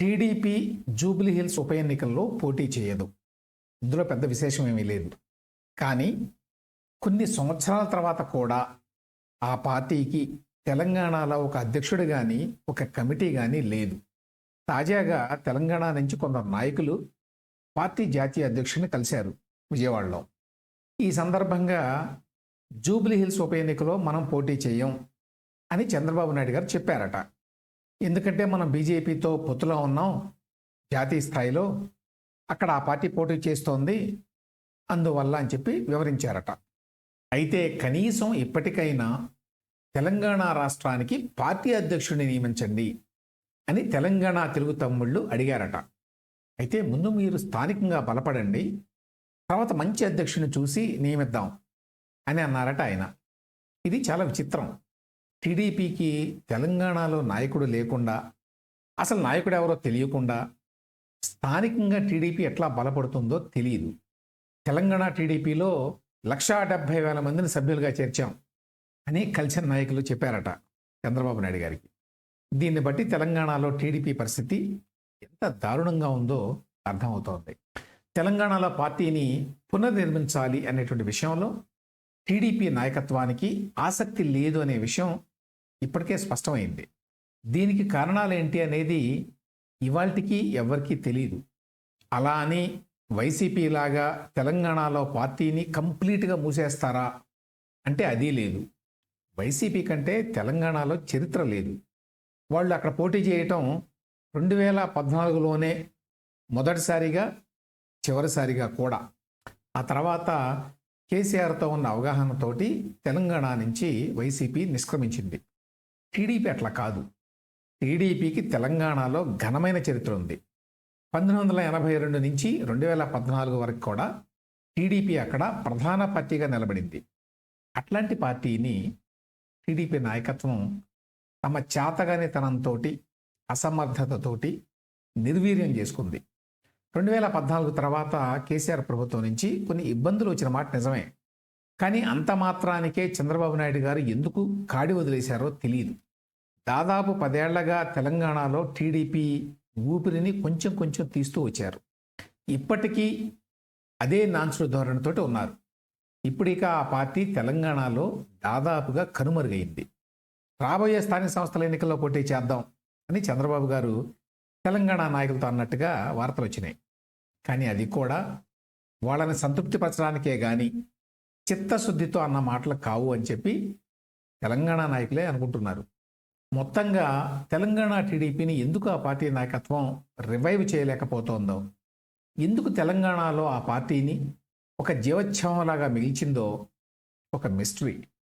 TDP Jubilee hills ఉప ఎన్నికల్లో పోటీ చేయదు. ఇందులో పెద్ద విశేషం ఏమీ లేదు. కానీ కొన్ని సంవత్సరాల తర్వాత కూడా ఆ పార్టీకి తెలంగాణలో ఒక అధ్యక్షుడు కానీ ఒక కమిటీ కానీ లేదు. తాజాగా తెలంగాణ నుంచి కొందరు నాయకులు పార్టీ జాతీయ అధ్యక్షుడిని కలిశారు విజయవాడలో. ఈ సందర్భంగా జూబ్లీ హిల్స్ ఉప ఎన్నికలో మనం పోటీ చేయం అని చంద్రబాబు నాయుడు గారు చెప్పారట. ఎందుకంటే మనం బీజేపీతో పొత్తులో ఉన్నాం జాతీయ స్థాయిలో అక్కడ ఆ పార్టీ పోటీ చేస్తోంది అందువల్ల అని చెప్పి వివరించారట. అయితే కనీసం ఇప్పటికైనా తెలంగాణ రాష్ట్రానికి పార్టీ అధ్యక్షుడిని నియమించండి అని తెలంగాణ తెలుగు తమ్ముళ్ళు అడిగారట. అయితే ముందు మీరు స్థానికంగా బలపడండి తర్వాత మంచి అధ్యక్షుడిని చూసి నియమిద్దాం అని అన్నారట ఆయన. ఇది చాలా విచిత్రం. టీడీపీకి తెలంగాణలో నాయకుడు లేకుండా అసలు నాయకుడు ఎవరో తెలియకుండా స్థానికంగా టీడీపీ ఎట్లా బలపడుతుందో తెలియదు తెలంగాణ టీడీపీలో లక్షా డెబ్భై వేల మందిని సభ్యులుగా చేర్చాం అని కల్చర్ నాయకులు చెప్పారట చంద్రబాబు నాయుడు గారికి. దీన్ని బట్టి తెలంగాణలో టీడీపీ పరిస్థితి ఎంత దారుణంగా ఉందో అర్థమవుతోంది. తెలంగాణలో పార్టీని పునర్నిర్మించాలి అనేటువంటి విషయంలో టీడీపీ నాయకత్వానికి ఆసక్తి లేదు అనే విషయం ఇప్పటికే స్పష్టమైంది. దీనికి కారణాలు ఏంటి అనేది ఇవాళకి ఎవరికీ తెలియదు అలా అని వైసీపీ లాగా తెలంగాణలో పార్టీని కంప్లీట్గా మూసేస్తారా? అంటే అది లేదు. వైసీపీ కంటే తెలంగాణలో చరిత్ర లేదు. వాళ్ళు అక్కడ పోటీ చేయటం రెండు వేల పద్నాలుగులోనే మొదటిసారిగా చివరిసారిగా కూడా. ఆ తర్వాత కేసీఆర్తో ఉన్న అవగాహనతోటి తెలంగాణ నుంచి వైసీపీ నిష్క్రమించింది. టీడీపీ అట్లా కాదు. టీడీపీకి తెలంగాణలో ఘనమైన చరిత్ర ఉంది. పంతొమ్మిది వందల ఎనభై రెండు నుంచి రెండు వేల పద్నాలుగు వరకు కూడా టీడీపీ అక్కడ ప్రధాన పార్టీగా నిలబడింది. అట్లాంటి పార్టీని టీడీపీ నాయకత్వం తమ చేతగానితనంతో అసమర్థతతోటి నిర్వీర్యం చేసుకుంది. రెండు వేల పద్నాలుగు తర్వాత కేసీఆర్ ప్రభుత్వం నుంచి కొన్ని ఇబ్బందులు వచ్చిన మాట నిజమే. కానీ అంత మాత్రానికే చంద్రబాబు నాయుడు గారు ఎందుకు కాడి వదిలేశారో తెలియదు దాదాపు పదేళ్ళగా తెలంగాణలో టీడీపీ ఊపిరిని కొంచెం కొంచెం తీస్తూ వచ్చారు. ఇప్పటికీ అదే నాన్సుడు ధోరణితోటి ఉన్నారు. ఇప్పుడిక ఆ పార్టీ తెలంగాణలో దాదాపుగా కనుమరుగైంది. రాబోయే స్థానిక సంస్థల ఎన్నికల్లో పోటీ చేద్దాం అని చంద్రబాబు గారు తెలంగాణ నాయకులతో అన్నట్టుగా వార్తలు వచ్చినాయి. కానీ అది కూడా వాళ్ళని సంతృప్తిపరచడానికే కానీ చిత్తశుద్ధితో అన్న మాటలు కావు అని చెప్పి తెలంగాణ నాయకులే అనుకుంటున్నారు. మొత్తంగా తెలంగాణ టీడీపీని ఎందుకు ఆ పార్టీ నాయకత్వం రివైవ్ చేయలేకపోతోందో ఎందుకు తెలంగాణలో ఆ పార్టీని ఒక జీవోత్సవంలాగా మిగిల్చిందో ఒక మిస్టరీ